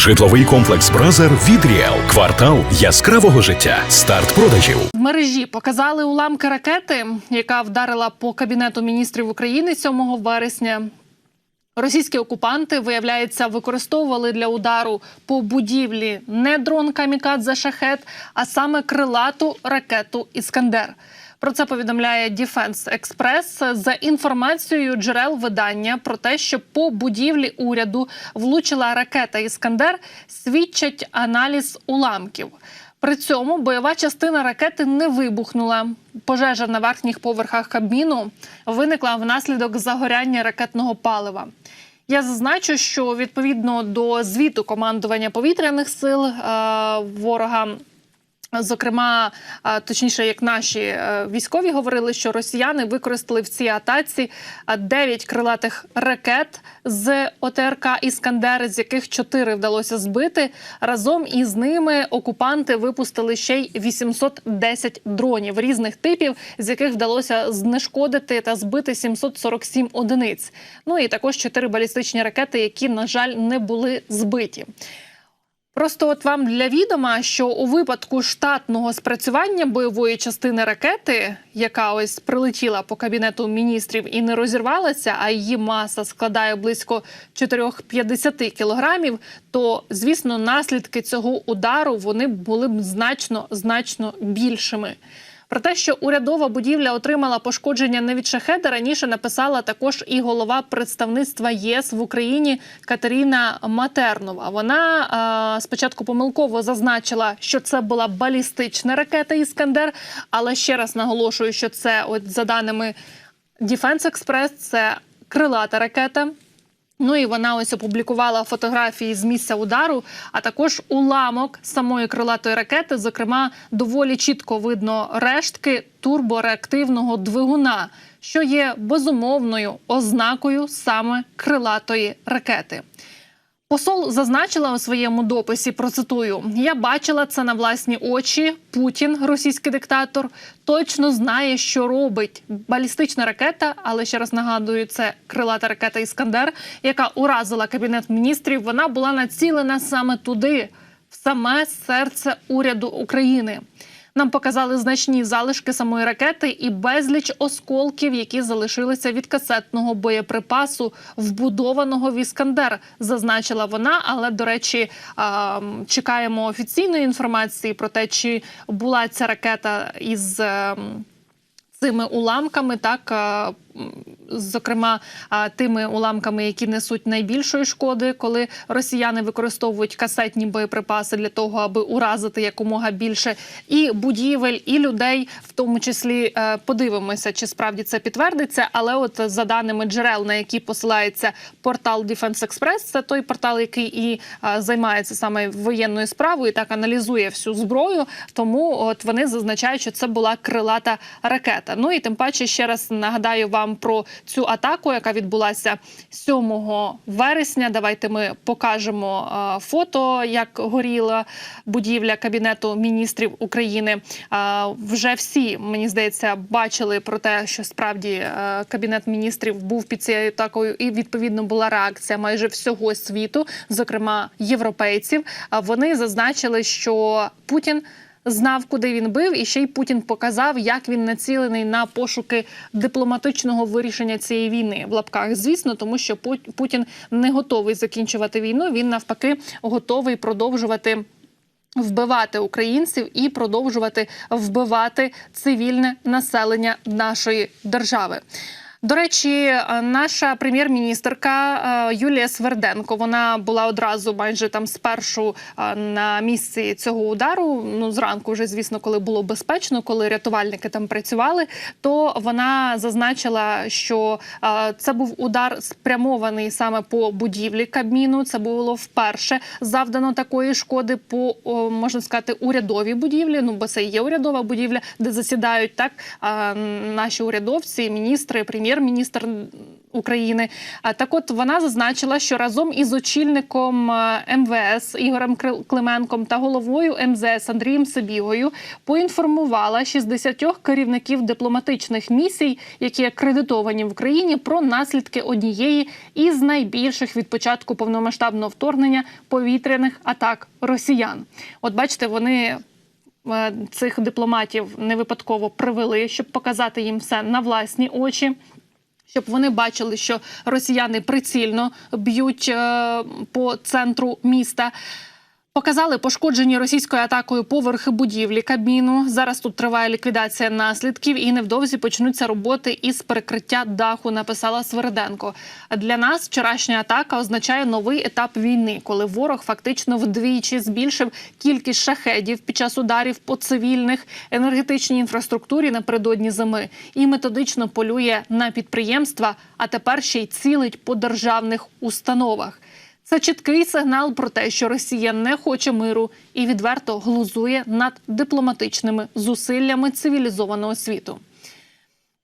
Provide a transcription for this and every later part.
Житловий комплекс Бразер від Ріел. Квартал яскравого життя. Старт продажів. В мережі показали уламки ракети, яка вдарила по кабінету міністрів України 7 вересня. Російські окупанти, виявляється, використовували для удару по будівлі не дрон Камікадзе Шахет, а саме крилату ракету Іскандер. Про це повідомляє Defense Express за інформацією джерел видання про те, що по будівлі уряду влучила ракета Іскандер, свідчать аналіз уламків. При цьому бойова частина ракети не вибухнула. Пожежа на верхніх поверхах кабіну виникла внаслідок загоряння ракетного палива. Я зазначу, що відповідно до звіту командування повітряних сил е, ворога. Зокрема, точніше, як наші е, військові говорили, що росіяни використали в цій атаці 9 крилатих ракет з ОТРК Іскандер, з яких 4 вдалося збити. Разом із ними окупанти випустили ще й 810 дронів різних типів, з яких вдалося знешкодити та збити 747 одиниць. Ну і також 4 балістичні ракети, які, на жаль, не були збиті. Просто от вам для відома, що у випадку штатного спрацювання бойової частини ракети, яка ось прилетіла по кабінету міністрів і не розірвалася, а її маса складає близько 450 кілограмів, то звісно наслідки цього удару вони були б значно значно більшими. Про те, що урядова будівля отримала пошкодження не від шахеда, раніше написала також і голова представництва ЄС в Україні Катерина Матернова. Вона е, спочатку помилково зазначила, що це була балістична ракета Іскандер, але ще раз наголошую, що це, от за даними Defense Express, це крилата ракета. Ну і вона ось опублікувала фотографії з місця удару, а також уламок самої крилатої ракети. Зокрема, доволі чітко видно рештки турбореактивного двигуна, що є безумовною ознакою саме крилатої ракети. Посол зазначила у своєму дописі. Процитую: я бачила це на власні очі. Путін, російський диктатор, точно знає, що робить балістична ракета. Але ще раз нагадую, це крилата ракета Іскандер, яка уразила кабінет міністрів. Вона була націлена саме туди, в саме серце уряду України. Нам показали значні залишки самої ракети і безліч осколків, які залишилися від касетного боєприпасу, вбудованого в Іскандер, зазначила вона. Але до речі, чекаємо офіційної інформації про те, чи була ця ракета із. ем, Цими уламками, так зокрема, тими уламками, які несуть найбільшої шкоди, коли росіяни використовують касетні боєприпаси для того, аби уразити якомога більше і будівель, і людей, в тому числі е, подивимося, чи справді це підтвердиться. Але, от за даними джерел, на які посилається портал Defense Express, це той портал, який і займається саме воєнною справою, і так аналізує всю зброю. Тому от вони зазначають, що це була крилата ракета. Ну і тим паче ще раз нагадаю вам про цю атаку, яка відбулася 7 вересня. Давайте ми покажемо е, фото, як горіла будівля кабінету міністрів України. Е, вже всі мені здається бачили про те, що справді е, кабінет міністрів був під цією атакою, і відповідно була реакція майже всього світу, зокрема європейців. Вони зазначили, що Путін знав, куди він бив, і ще й Путін показав, як він націлений на пошуки дипломатичного вирішення цієї війни в лапках. Звісно, тому що Пу- Путін не готовий закінчувати війну. Він навпаки готовий продовжувати. Вбивати українців і продовжувати вбивати цивільне населення нашої держави. До речі, е, наша прем'єр-міністерка е, Юлія Сверденко вона була одразу майже там спершу е, на місці цього удару. Ну зранку, вже звісно, коли було безпечно, коли рятувальники там працювали, то вона зазначила, що це був удар спрямований саме по будівлі Кабміну. Це було вперше завдано такої шкоди по можна сказати урядовій будівлі. Ну бо це є урядова будівля, де засідають так наші урядовці, міністри, прем'єр-міністр України. Так, от вона зазначила, що разом із очільником е, МВС Ігорем Клименком та головою МЗС Андрієм Сабігою поінформувала 60 керівників дипломатичних місій, які акредитовані в Україні, про наслідки однієї із найбільших від початку повномасштабного вторгнення повітряних атак росіян. От бачите, вони е, цих дипломатів не випадково привели, щоб показати їм все на власні очі. Щоб вони бачили, що росіяни прицільно б'ють е, по центру міста. Показали пошкоджені російською атакою поверхи будівлі Кабміну. Зараз тут триває ліквідація наслідків, і невдовзі почнуться роботи із перекриття даху. Написала Свериденко. Для нас вчорашня атака означає новий етап війни, коли ворог фактично вдвічі збільшив кількість шахедів під час ударів по цивільних енергетичній інфраструктурі напередодні зими і методично полює на підприємства, а тепер ще й цілить по державних установах. Це чіткий сигнал про те, що Росія не хоче миру і відверто глузує над дипломатичними зусиллями цивілізованого світу.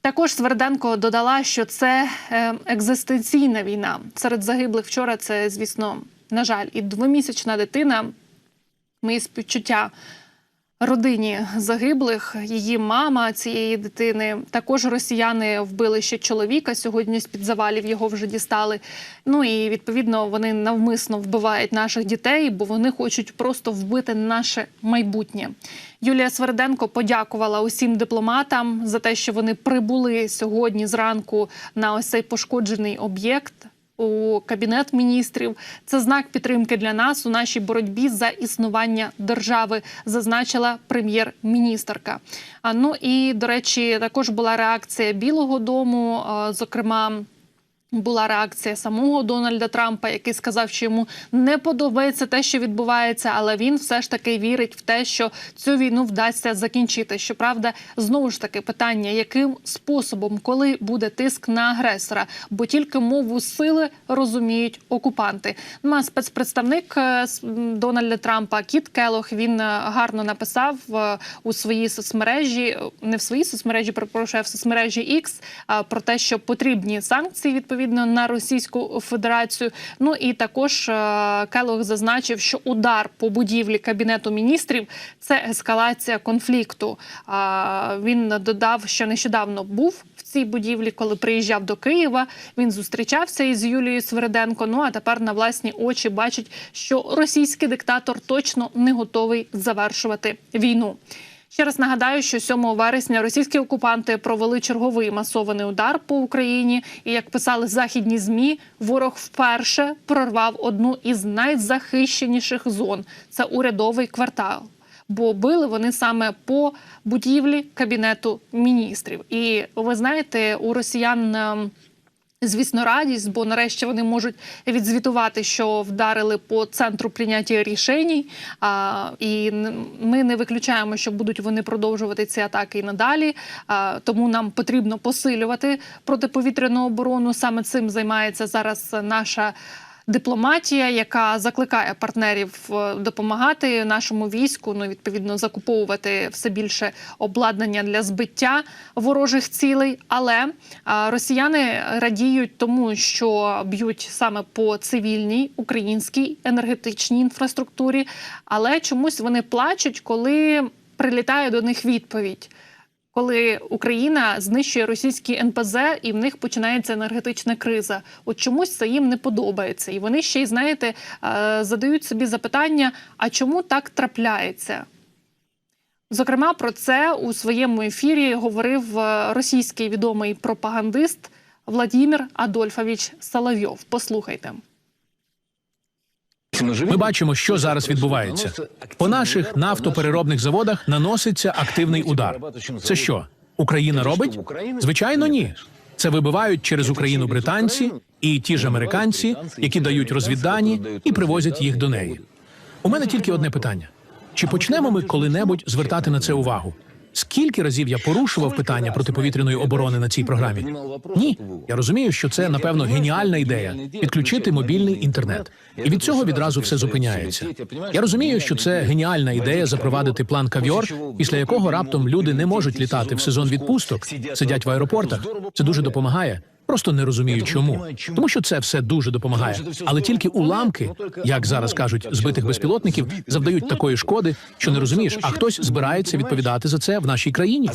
Також Сверденко додала, що це е, екзистенційна війна. Серед загиблих вчора це, звісно, на жаль, і двомісячна дитина. Мої співчуття родині загиблих, її мама цієї дитини. Також росіяни вбили ще чоловіка. Сьогодні з під завалів його вже дістали. Ну і відповідно вони навмисно вбивають наших дітей, бо вони хочуть просто вбити наше майбутнє. Юлія Сверденко подякувала усім дипломатам за те, що вони прибули сьогодні зранку на ось цей пошкоджений об'єкт у кабінет міністрів. Це знак підтримки для нас у нашій боротьбі за існування держави, зазначила прем'єр-міністерка. Ну і до речі, також була реакція Білого Дому, зокрема. Була реакція самого Дональда Трампа, який сказав, що йому не подобається те, що відбувається, але він все ж таки вірить в те, що цю війну вдасться закінчити. Щоправда, знову ж таки питання, яким способом, коли буде тиск на агресора, бо тільки мову сили розуміють окупанти. Ну а спецпредставник е, Дональда Трампа Кіт Келох він е, гарно написав е, у своїй соцмережі, не в своїй соцмережі, перепрошую, а в соцмережі X, про те, що потрібні санкції відповідно на Російську Федерацію. Ну і також е, Келох зазначив, що удар по будівлі кабінету міністрів це ескалація конфлікту. Він додав, що нещодавно був в цій будівлі, коли приїжджав до Києва. Він зустрічався із Юлією Свериденко. Ну а тепер на власні очі бачить, що російський диктатор точно не готовий завершувати війну. Ще раз нагадаю, що 7 вересня російські окупанти провели черговий масований удар по Україні. І як писали західні змі, ворог вперше прорвав одну із найзахищеніших зон це урядовий квартал. Бо били вони саме по будівлі кабінету міністрів. І ви знаєте, у росіян. Звісно, радість, бо нарешті вони можуть відзвітувати, що вдарили по центру прийняття рішень. А, і ми не виключаємо, що будуть вони продовжувати ці атаки і надалі. А, тому нам потрібно посилювати протиповітряну оборону. Саме цим займається зараз наша. Дипломатія, яка закликає партнерів е, допомагати нашому війську, ну відповідно закуповувати все більше обладнання для збиття ворожих цілей. Але росіяни радіють тому, що б'ють саме по цивільній українській енергетичній інфраструктурі. Але чомусь вони плачуть, коли прилітає до них відповідь. Коли Україна знищує російські НПЗ і в них починається енергетична криза, от чомусь це їм не подобається, і вони ще й знаєте е, задають собі запитання: а чому так трапляється? Зокрема, про це у своєму ефірі говорив е, російський відомий пропагандист Владимир Адольфович Соловйов. Послухайте. Ми бачимо, що зараз відбувається. По наших нафтопереробних заводах наноситься активний удар. Це що? Україна робить? Звичайно, ні. Це вибивають через Україну британці і ті ж американці, які дають розвіддані і привозять їх до неї. У мене тільки одне питання: чи почнемо ми коли-небудь звертати на це увагу? Скільки разів я порушував питання протиповітряної оборони на цій програмі? Ні, я розумію, що це напевно геніальна ідея підключити мобільний інтернет, і від цього відразу все зупиняється. Я розумію, що це геніальна ідея запровадити план кавьор, після якого раптом люди не можуть літати в сезон відпусток, сидять в аеропортах. Це дуже допомагає. Просто не розумію, чому. Тому що це все дуже допомагає. Але тільки уламки, як зараз кажуть, збитих безпілотників завдають такої шкоди, що не розумієш, а хтось збирається відповідати за це в нашій країні.